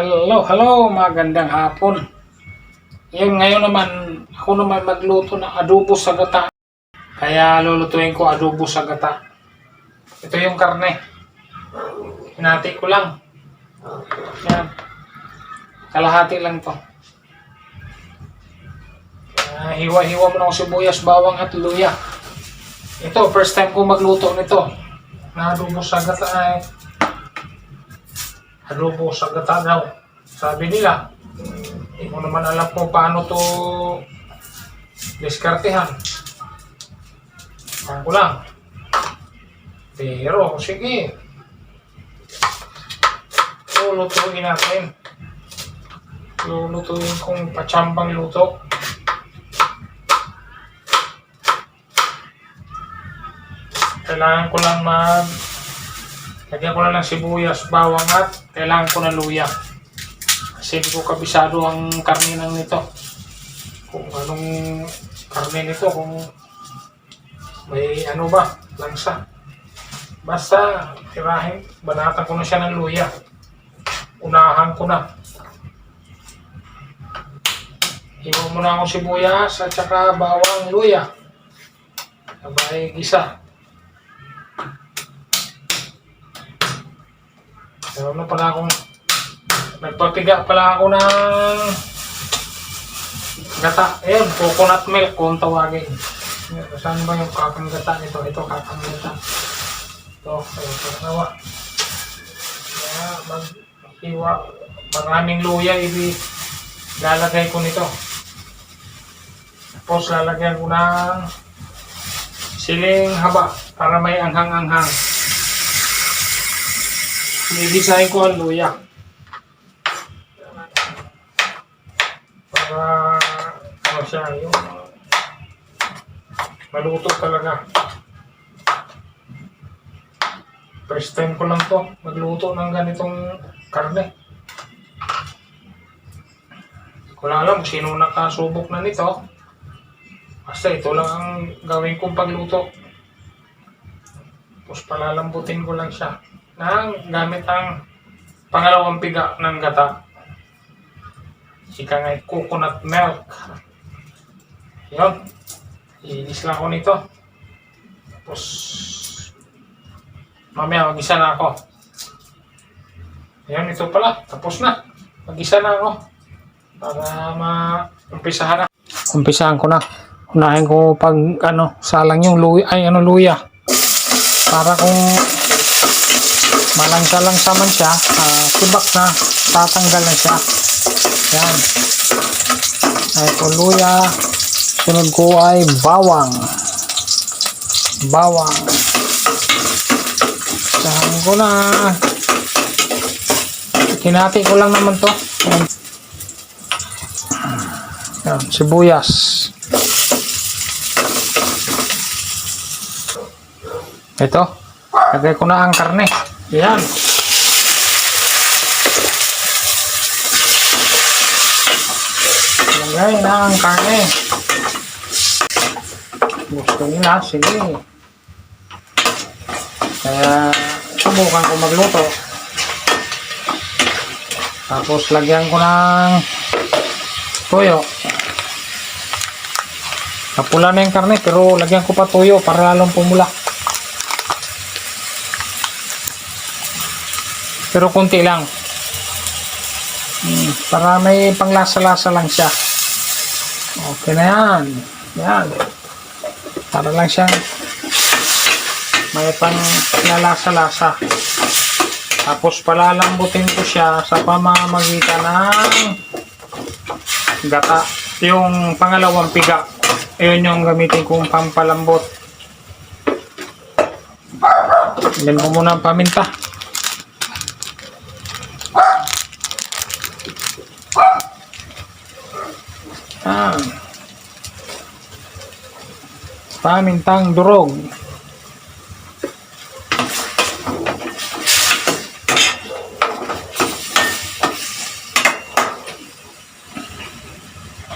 Hello, hello, magandang hapon. Yung ngayon naman, ako naman magluto ng adobo sa gata. Kaya lulutuin ko adobo sa gata. Ito yung karne. Hinati ko lang. Yan. Kalahati lang to. Ah, hiwa-hiwa mo ako sibuyas, bawang at luya. Ito, first time ko magluto nito. Na adobo sa gata ay adobo sa gata daw. Sabi nila, hindi mo naman alam kung paano to diskartehan. Alam ko lang. Pero, sige. Lulutuin natin. Lulutuin kong patsambang luto. Kailangan ko lang mag Lagyan ko lang ng sibuyas, bawang at kailangan ko ng luya. Kasi hindi ko kabisado ang karne ng nito. Kung anong karne nito, kung may ano ba, langsa. Basta, tirahin, banatan ko na siya ng luya. Unahan ko na. Hiwa mo na ako sibuyas at saka bawang luya. Sabay gisa. Meron na pala akong nagpapiga pala ako ng gata. Ayun, coconut milk kung tawagin. Saan ba yung kakang gata nito? Ito, kakang gata. Ito, ayun, ito, nawa. Kaya, mag, iwa, maraming luya, ibi, lalagay ko nito. Tapos, lalagyan ko ng siling haba para may anghang-anghang. Nidesign ko ang luya. Para ano siya, yung maluto talaga. First time ko lang to, magluto ng ganitong karne. Ko lang alam kung sino nakasubok na nito. Basta ito lang ang gawin kong pagluto. Tapos palalambutin ko lang siya ng gamit ang pangalawang piga ng gata. Ika nga coconut milk. Yun. Iinis lang ako nito. Tapos, mamaya mag-isa na ako. Ayan, ito pala. Tapos na. Mag-isa na ako. Para ma-umpisahan na. Umpisahan ko na. Unahin ko pag ano, salang yung luya, ay ano luya. Para kung malangsa-langsa man siya, ah, tibak na, tatanggal na siya. Yan. Ay, ito luya. Sunod ko ay bawang. Bawang. Sahan ko na. Kinati ko lang naman to. Yan, sibuyas. Ito. Lagay ko na ang karne. Yan. Lagay na ang karne. Gusto nila, sige. Kaya, subukan ko magluto. Tapos, lagyan ko ng toyo. Napula na yung karne, pero lagyan ko pa toyo para lalong pumula. Pero kunti lang. Hmm, para may panglasa-lasa lang siya. Okay na yan. Yan. Para lang siyang may panglalasa-lasa. Tapos palalambutin ko siya sa pamamagitan ng gata. Yung pangalawang piga. Ayun yung gamitin kong pampalambot. Ilin ko muna ang paminta. Pamintang durog.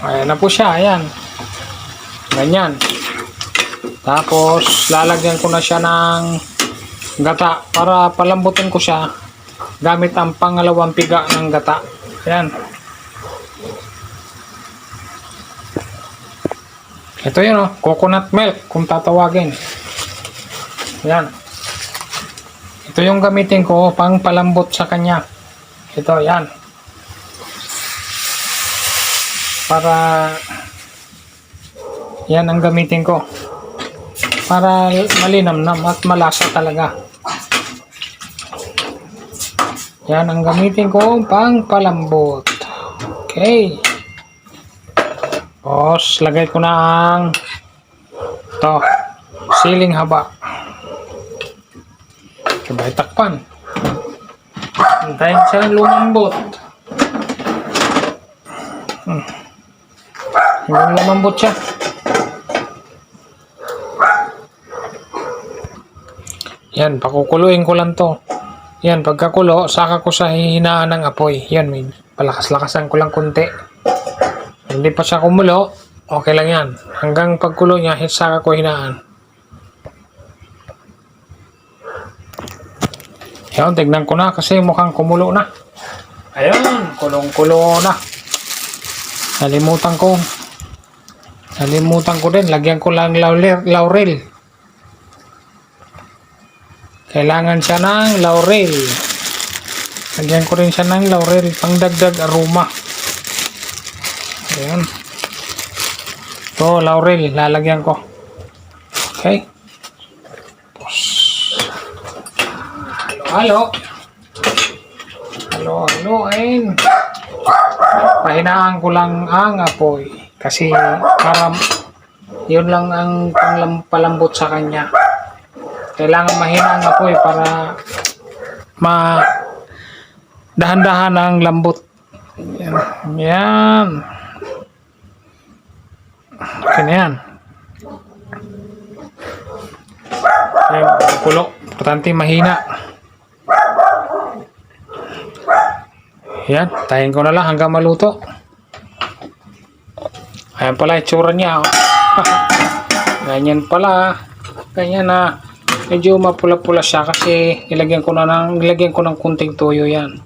Ayan na po siya, ayan. Ganyan. Tapos, lalagyan ko na siya ng gata para palambutin ko siya gamit ang pangalawang piga ng gata. Yan. Ito yun oh, coconut milk kung tatawagin. Yan. Ito yung gamitin ko pang palambot sa kanya. Ito, yan. Para yan ang gamitin ko. Para malinamnam at malasa talaga. Yan ang gamitin ko pang palambot. Okay. Tapos, lagay ko na ang to siling haba. Sabay takpan. Hintayin siya lumambot. Hmm. Lumambot siya. Yan, pakukuluin ko lang to. Yan, pagkakulo, saka ko sa hihinaan ng apoy. Yan, palakas-lakasan ko lang konti. Hindi pa siya kumulo, okay lang yan. Hanggang pagkulo niya, saka ko hinaan. Yan, tignan ko na kasi mukhang kumulo na. Ayun, kulong-kulo na. Nalimutan ko. Nalimutan ko din, lagyan ko lang laurel. Kailangan siya ng laurel. Lagyan ko rin siya ng laurel pangdagdag aroma. Ayan. Ito, laurel. Lalagyan ko. Okay. Tapos, halo, halo. Halo, halo. Ayun. Pahinaan ko lang ang apoy. Kasi, para, yun lang ang palambot sa kanya. Kailangan mahina ang apoy para ma dahan-dahan ang lambot. Yan. Yan. Okay na yan. Ayan, kulo. Importante mahina. Yan, tayin ko na lang hanggang maluto. Ayan pala itsura niya. oh. Ganyan pala. Ganyan na. Medyo mapula-pula siya kasi nilagyan ko na ng nilagyan ko ng kunting toyo yan.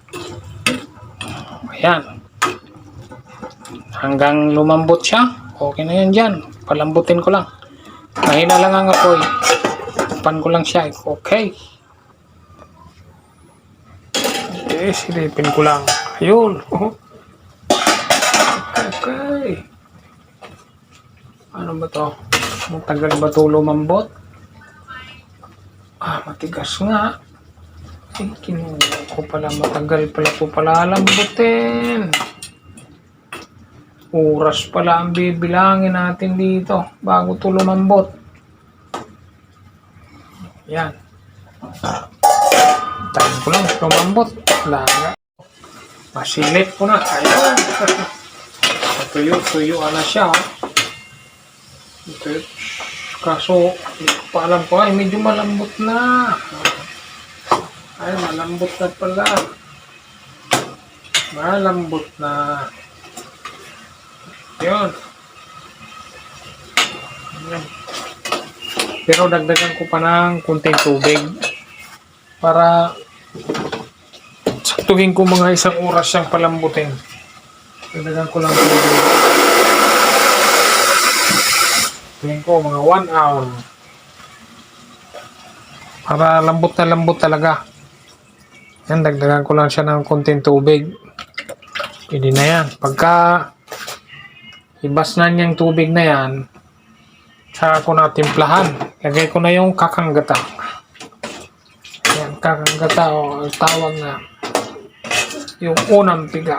Ayan. Hanggang lumambot siya. Okay na yan dyan. Palambutin ko lang. Mahina lang ang apoy. Pan ko lang siya. Okay. Okay, silipin ko lang. Ayun. Okay. Ano ba to? Matagal ba to lumambot? Ah, matigas nga. Ay, kinuha ko pala. Matagal pala ko pala lambutin. Oras pala ang bibilangin natin dito bago to lumambot. Yan. Tayo ko lang lumambot. Wala nga. Masilip ko na. Ayun. tuyo, tuyo na siya. Tuyo. Kaso, hindi ko ko. Ay, medyo malambot na. Ay, malambot na pala. Malambot na. Yun. Pero dagdagan ko pa ng kunting tubig para saktuhin ko mga isang oras siyang palambutin. Dagdagan ko lang tubig. Tingin ko mga 1 hour. Para lambot na lambot talaga. Yan, dagdagan ko lang siya ng kunting tubig. Pwede na yan. Pagka ibas na niyang tubig na yan, saka ko na timplahan. Lagay ko na yung kakanggata. Yan, kakanggata o tawag na yung unang piga.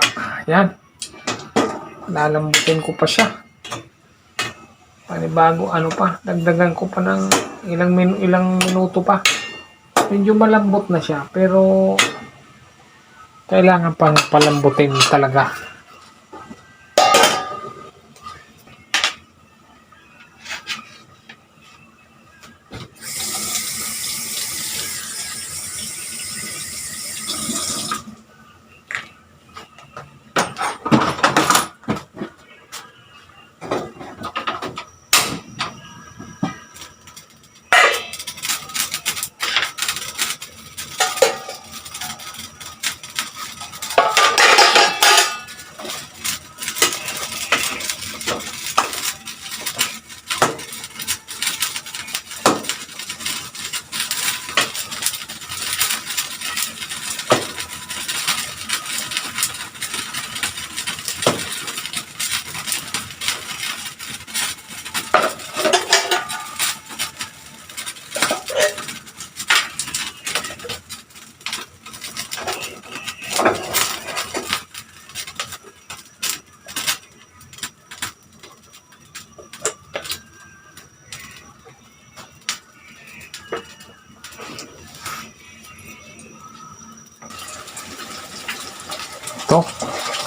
Yan. Lalambutin ko pa siya. Panibago, ano pa, dagdagan ko pa ng ilang, min ilang minuto pa. Medyo malambot na siya, pero kailangan pang palambutin talaga.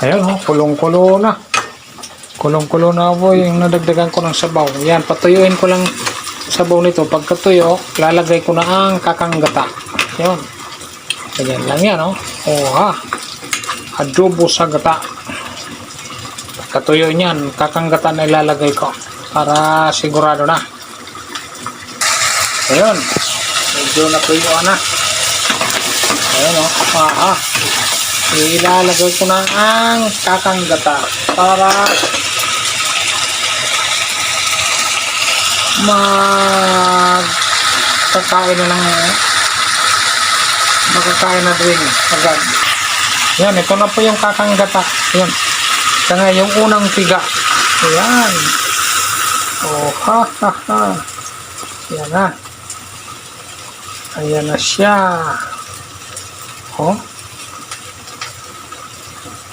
Ayan oh, kulong-kulo na. Kulong-kulo na po yung nadagdagan ko ng sabaw. Yan, patuyuin ko lang sabaw nito. Pagkatuyo, lalagay ko na ang kakanggata. Yun. Ganyan lang yan, oh. Oh, ha. Adobo sa gata. Pagkatuyo niyan, kakanggata na ilalagay ko. Para sigurado na. Ayun. Medyo natuyuan na. Ayun, oh. Ah, ah. Ilalagay ko na ang kakanggata para mag kakain na ng makakain na rin agad. Yan, ito na po yung kakanggata. Yan. Ito nga yung unang tiga. Yan. Oh, ha, ha, ha. Yan na. Ayan na siya. Oh.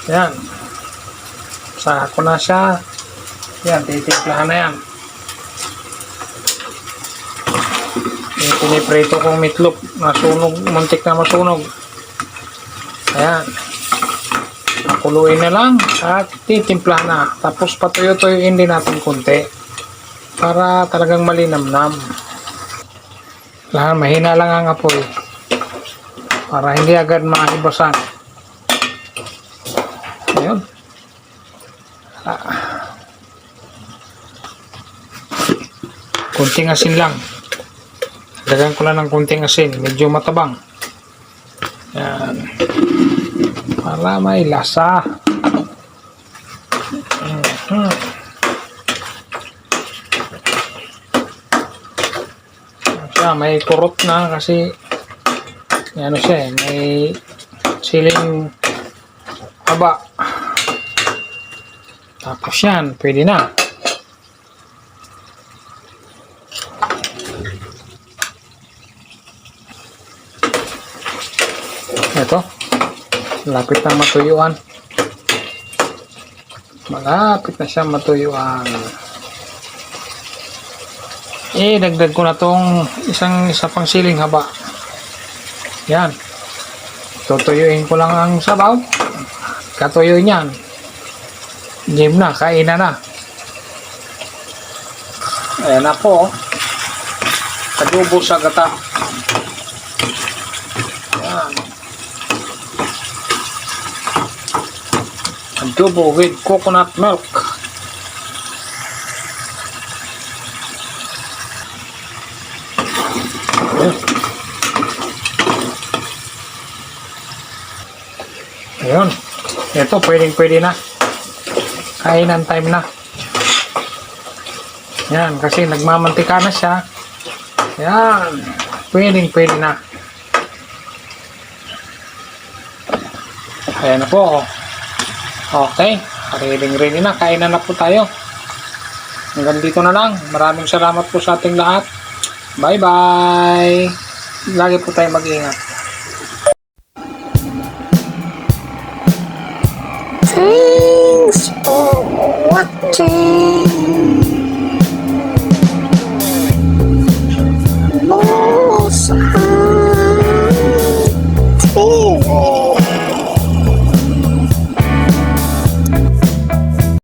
Yan. Sako na siya. Yan, titimplahan na yan. Yung piniprito kong meatloaf, nasunog, muntik na masunog. Ayan. Nakuluin na lang at titimplahan na. Tapos patuyo-tuyuin din natin konti para talagang malinamnam. Lahat mahina lang ang apoy para hindi agad maibasan. Ayun. Ah. Kunting asin lang. Dagan ko lang ng kunting asin. Medyo matabang. Yan. Para may lasa. Mhm. Siya, may kurot na kasi ano siya eh, may siling haba. Tapos yan, pwede na. Ito. Malapit na matuyuan. Malapit na siya matuyuan. Eh, dagdag ko na tong isang isa pang siling haba. Yan. Tutuyuin ko lang ang sabaw. Katuyo niyan. Game na, kainan na. Ayan na po. Adobo sa gata. Ayan. Adobo with coconut milk. Ayan. Ito, pwedeng pwede na. Kainan time na. Yan, kasi nagmamantika na siya. Yan. Pwedeng pwede na. Ayan na po. oh. Okay. Ready-ready na. Kainan na po tayo. Hanggang dito na lang. Maraming salamat po sa ating lahat. Bye-bye. Lagi po tayo mag-ingat. For watching.